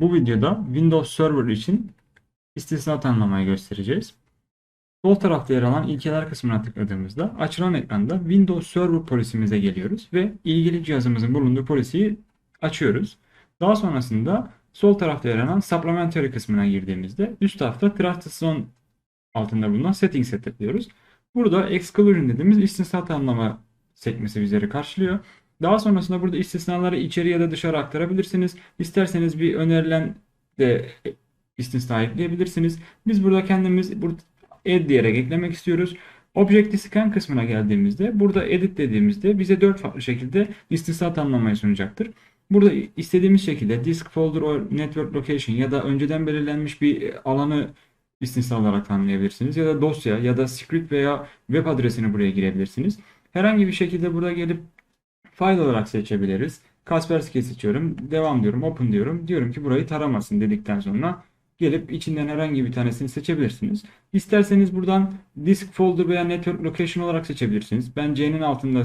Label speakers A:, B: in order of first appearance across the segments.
A: Bu videoda Windows Server için istisna tanımlamayı göstereceğiz. Sol tarafta yer alan ilkeler kısmına tıkladığımızda açılan ekranda Windows Server polisimize geliyoruz ve ilgili cihazımızın bulunduğu polisiyi açıyoruz. Daha sonrasında sol tarafta yer alan Supplementary kısmına girdiğimizde üst tarafta Trusted Zone altında bulunan Settings'e tıklıyoruz. Burada Exclusion dediğimiz istisna tanımlama sekmesi bizleri karşılıyor. Daha sonrasında burada istisnaları içeri ya da dışarı aktarabilirsiniz. İsterseniz bir önerilen de istisna ekleyebilirsiniz. Biz burada kendimiz burada add diyerek eklemek istiyoruz. Objective Scan kısmına geldiğimizde burada edit dediğimizde bize dört farklı şekilde istisna tanımlamayı sunacaktır. Burada istediğimiz şekilde disk folder or network location ya da önceden belirlenmiş bir alanı istisna olarak tanımlayabilirsiniz. Ya da dosya ya da script veya web adresini buraya girebilirsiniz. Herhangi bir şekilde burada gelip file olarak seçebiliriz. Kaspersky seçiyorum. Devam diyorum. Open diyorum. Diyorum ki burayı taramasın dedikten sonra gelip içinden herhangi bir tanesini seçebilirsiniz. İsterseniz buradan disk folder veya network location olarak seçebilirsiniz. Ben C'nin altında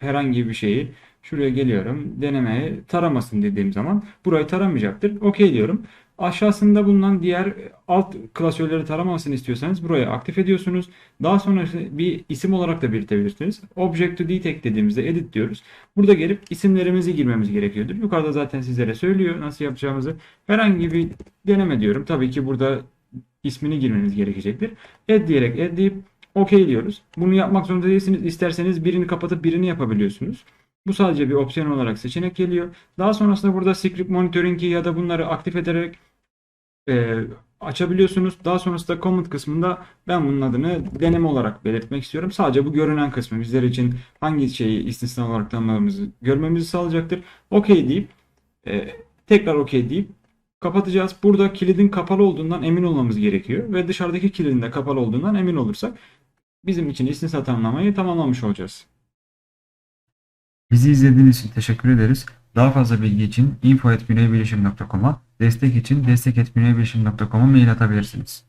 A: herhangi bir şeyi şuraya geliyorum. Denemeye taramasın dediğim zaman burayı taramayacaktır. OK diyorum. Aşağısında bulunan diğer alt klasörleri taramasını istiyorsanız buraya aktif ediyorsunuz. Daha sonra bir isim olarak da belirtebilirsiniz. Object to detect dediğimizde edit diyoruz. Burada gelip isimlerimizi girmemiz gerekiyordur. Yukarıda zaten sizlere söylüyor nasıl yapacağımızı. Herhangi bir deneme diyorum. Tabii ki burada ismini girmeniz gerekecektir. Add diyerek add deyip OK diyoruz. Bunu yapmak zorunda değilsiniz. İsterseniz birini kapatıp birini yapabiliyorsunuz. Bu sadece bir opsiyon olarak seçenek geliyor. Daha sonrasında burada script monitoring'i ya da bunları aktif ederek e, açabiliyorsunuz. Daha sonrasında comment kısmında ben bunun adını deneme olarak belirtmek istiyorum. Sadece bu görünen kısmı bizler için hangi şeyi istisna olarak tanımlamamızı görmemizi sağlayacaktır. OK deyip e, tekrar OK deyip kapatacağız. Burada kilidin kapalı olduğundan emin olmamız gerekiyor ve dışarıdaki kilidin de kapalı olduğundan emin olursak bizim için istisna tanımlamayı tamamlamış olacağız.
B: Bizi izlediğiniz için teşekkür ederiz. Daha fazla bilgi için info.güneybilişim.com'a, destek için destek.güneybilişim.com'a mail atabilirsiniz.